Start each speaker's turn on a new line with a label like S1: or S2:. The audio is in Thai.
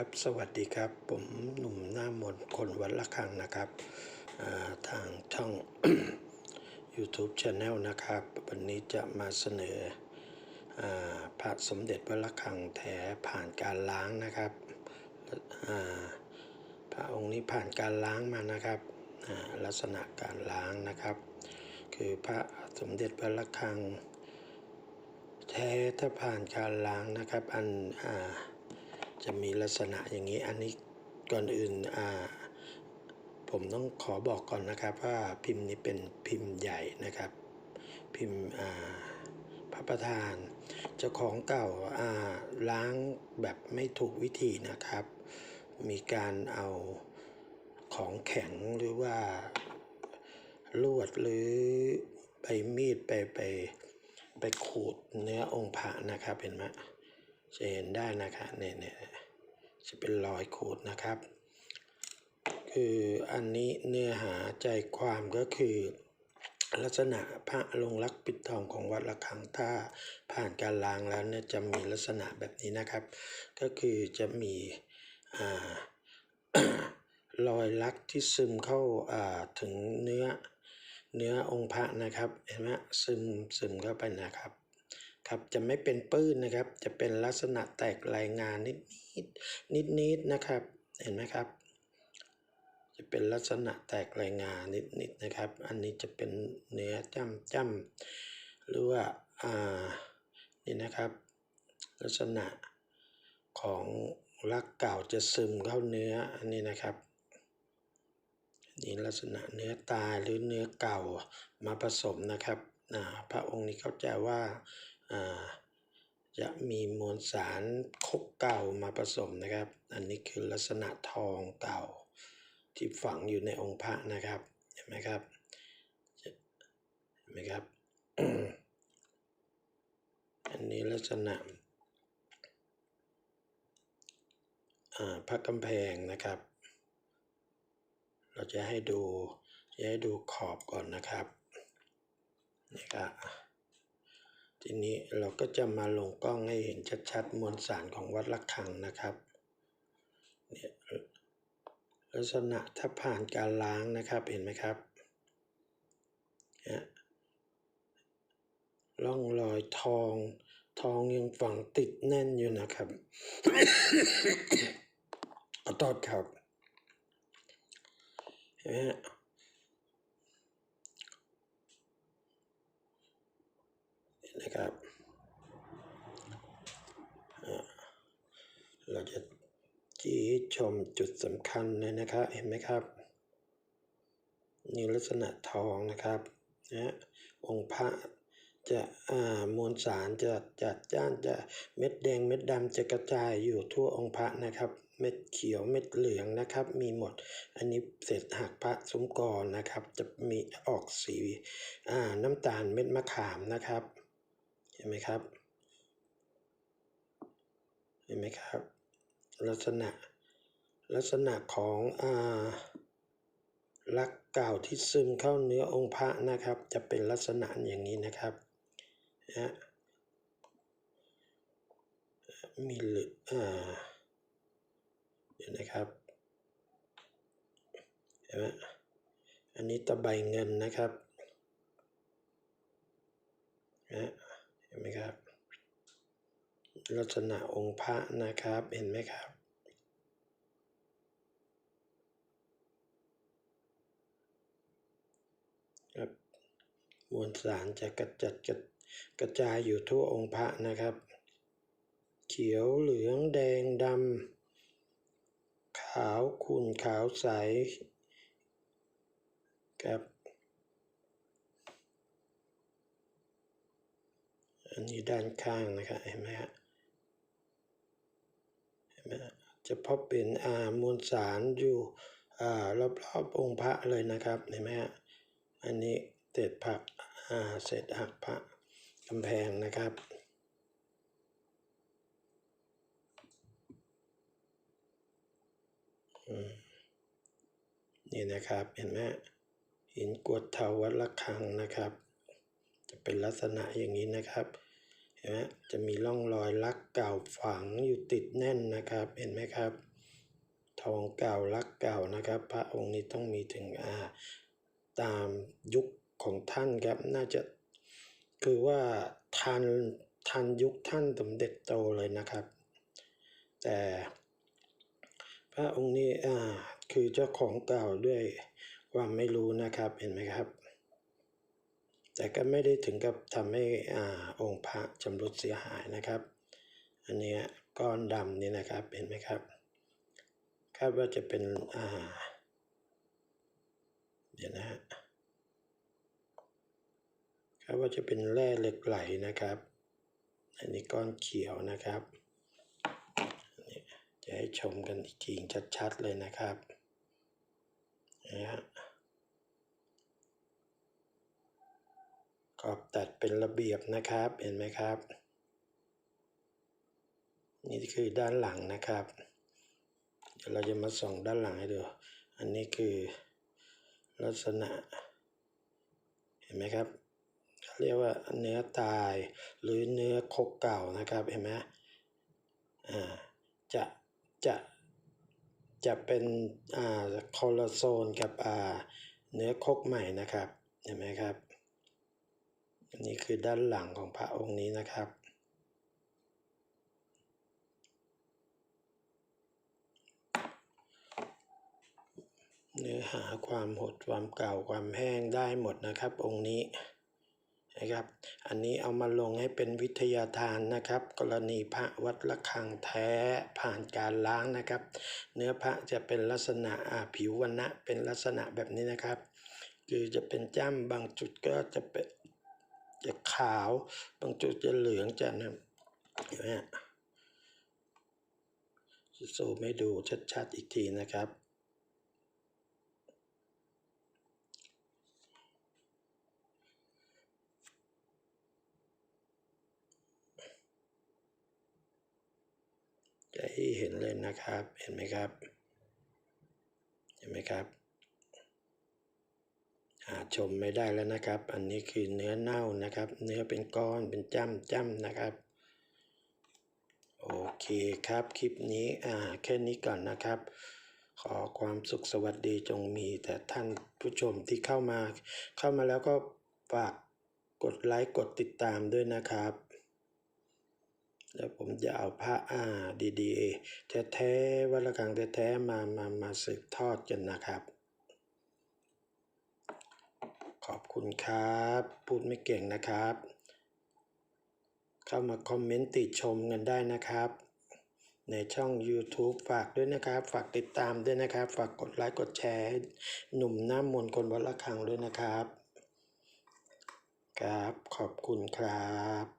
S1: ครับ สวัสดีครับ ผมหนุ่มหน้ามนคนวัดละคังนะครับาทางช่อง YouTube Channel นะครับ วันนี้จะมาเสนออพระสมเด็จวัดละคังแท้ผ่านการล้างนะครับ พระองค์นี้ผ่านการล้างมานะครับลักษณะการล้างนะครับ คือพระสมเด็จวัดละคัง แท้ถ้าผ่านการล้างนะครับ อันอ่า จะมีลักษณะอย่างนี้อันนี้ก่อนอื่นอ่าผมต้องขอบอกก่อนนะครับว่าพิมพ์นี้เป็นพิมพ์ใหญ่นะครับ พิมพ์อ่าพระประธาน เจ้าของเก่าอ่าล้างแบบไม่ถูกวิธีนะครับ มีการเอาของแข็งหรือว่าลวดหรือใบมีดไปไปไปขูดเนื้อองค์พระนะครับเห็นไหม จะเห็นได้นะครับเนี่ยเนี่ยจะเป็นรอยขูดนะครับ คืออันนี้เนื้อหาใจความก็คือ ลักษณะพระลงรักปิดทองของวัดระฆังถ้าผ่านการล้างแล้วเนี่ยจะมีลักษณะแบบนี้นะครับ ก็คือจะมีอ่ารอยลักที่ซึมเข้าอ่าถึงเนื้อเนื้อองค์พระนะครับเห็นไหมซึมซึมเข้าไปนะครับ ครับจะไม่เป็นปื้นนะครับ จะเป็นลักษณะแตกรายงานนิดนิดนิดนิดนะครับ เห็นไหมครับ จะเป็นลักษณะแตกรายงานนิดนิดๆนะครับ อันนี้จะเป็นเนื้อจ้ำจ้ำหรือว่าอ่านี่นะครับ ลักษณะของรักเก่าจะซึมเข้าเนื้ออันนี้นะครับนี่ลักษณะเนื้อตายหรือเนื้อเก่ามาผสมนะครับอ่าพระองค์นี้เข้าใจว่า จะมีมวลสารคกเก่ามาผสมนะครับ อันนี้คือลักษณะทองเก่าที่ฝังอยู่ในองค์พระนะครับเห็นไหมครับเห็นไหมครับ อันนี้ลักษณะอ่าพระกำแพงนะครับ เราจะให้ดูจะให้ดูขอบก่อนนะครับนี่ครับ ทีนี้เราก็จะมาลงกล้องให้เห็นชัดๆ มวลสารของวัดระฆังนะครับเนี่ยลักษณะถ้าผ่านการล้างนะครับเห็นไหมครับเนี่ยร่องรอยทอง ทองยังฝังติดแน่นอยู่นะครับขอโทษครับเห็นไหมฮะเห็นนะครับอ่าเราจะจี้ให้ ชมจุดสำคัญเลยนะครับ เห็นไหมครับ นี่ลักษณะทองนะครับนะองค์พระจะมวลสารจะจัดจ้านจะเม็ดแดงเม็ดดำจะกระจายอยู่ทั่วองค์พระนะครับ เม็ดเขียวเม็ดเหลืองนะครับ มีหมดอันนี้เศษหักพระสมกรนะครับ จะมีออกสีน้ำตาลเม็ดมะขามนะครับ เห็นไหมครับ เห็นไหมครับ ลักษณะ ลักษณะของอ่าลักเก่าที่ซึมเข้าเนื้อองค์พระนะครับ จะเป็นลักษณะอย่างนี้นะครับนะมีเหลืออ่าเดี๋ยวนะครับเห็นไหมอันนี้ตะไบเงินนะครับนะเห็นไหมครับ ลักษณะองค์พระนะครับเห็นไหมครับ ครับมวลสารจะกระจัดกระกระจายอยู่ทั่วองค์พระนะครับ เขียวเหลืองแดงดำขาวขุ่นขาวใสครับอันนี้ด้านข้างนะครับเห็นไหมฮะเห็นไหมฮะจะพบเป็นอ่ามวลสารอยู่อ่ารอบๆองค์พระเลยนะครับเห็นไหมฮะ อันนี้เศษผักเศษหักพระกำแพงนะครับนี่นะครับเห็นไหมหินกรวดเทาวัดระฆังนะครับ จะเป็นลักษณะอย่างนี้นะครับ เห็นไหมจะมีร่องรอยลักเก่าฝังอยู่ติดแน่นนะครับ เห็นไหมครับ ทองเก่าลักเก่านะครับ พระองค์นี้ต้องมีถึงอ่า ตามยุคของท่านครับ น่าจะคือว่าทันทันยุคท่านสมเด็จโตเลยนะครับ แต่พระองค์นี้อ่าคือเจ้าของเก่าด้วยความไม่รู้นะครับเห็นไหมครับ แต่ก็ไม่ได้ถึงกับทำให้อ่าองค์พระชำรุดเสียหายนะครับ อันนี้ก้อนดำนี่นะครับเห็นไหมครับคาดว่าจะเป็นอ่า เดี๋ยวนะฮะคาดว่าจะเป็นแร่เหล็กไหลนะครับ อันนี้ก้อนเขียวนะครับอันนี้จะให้ชมกันอีกทีชัดๆเลยนะครับนะฮะขอบตัดเป็นระเบียบนะครับ เห็นไหมครับ นี่คือด้านหลังนะครับ เดี๋ยวเราจะมาส่องด้านหลังให้ดู อันนี้คือ ลักษณะ เห็นไหมครับเขาเรียกว่าเนื้อตายหรือเนื้อคกเก่านะครับเห็นไหมอ่าจะจะจะเป็นอ่าคอลลาโซนกับอ่าเนื้อคกใหม่นะครับเห็นไหมครับอันนี้คือด้านหลังของพระองค์นี้นะครับ นื้อหาความหดความเก่าความแห้งได้หมดนะครับ องค์นี้นะครับ อันนี้เอามาลงให้เป็นวิทยาทานนะครับ กรณีพระวัดระฆังแท้ผ่านการล้างนะครับ เนื้อพระจะเป็นลักษณะผิววันณะเป็นลักษณะแบบนี้นะครับ คือจะเป็นจ้ำบางจุดก็จะเป็นจะขาวบางจุดจะเหลืองจะนะเห็นไหมฮะจะซูมให้ดูชัดๆอีกทีนะครับ จะให้เห็นเลยนะครับ เห็นไหมครับ เห็นไหมครับหาชมไม่ได้แล้วนะครับ อันนี้คือเนื้อเน่านะครับ เนื้อเป็นก้อนเป็นจ้ำจ้ำนะครับ โอเคครับ คลิปนี้อ่าแค่นี้ก่อนนะครับ ขอความสุขสวัสดีจงมี แต่ท่านผู้ชมที่เข้ามา เข้ามาแล้วก็ฝากกดไลค์กดติดตามด้วยนะครับ แล้วผมจะเอาพระอ่าดีๆแท้ๆวัดระฆังแท้ๆมามามาสืบทอดกันนะครับ ขอบคุณครับ พูดไม่เก่งนะครับ เข้ามาคอมเมนต์ติชมกันได้นะครับ ในช่อง YouTube ฝากด้วยนะครับ ฝากติดตามด้วยนะครับ ฝากกดไลค์กดแชร์ หนุ่มหน้ำมนคนวัดระฆังด้วยนะครับ ครับ ขอบคุณครับ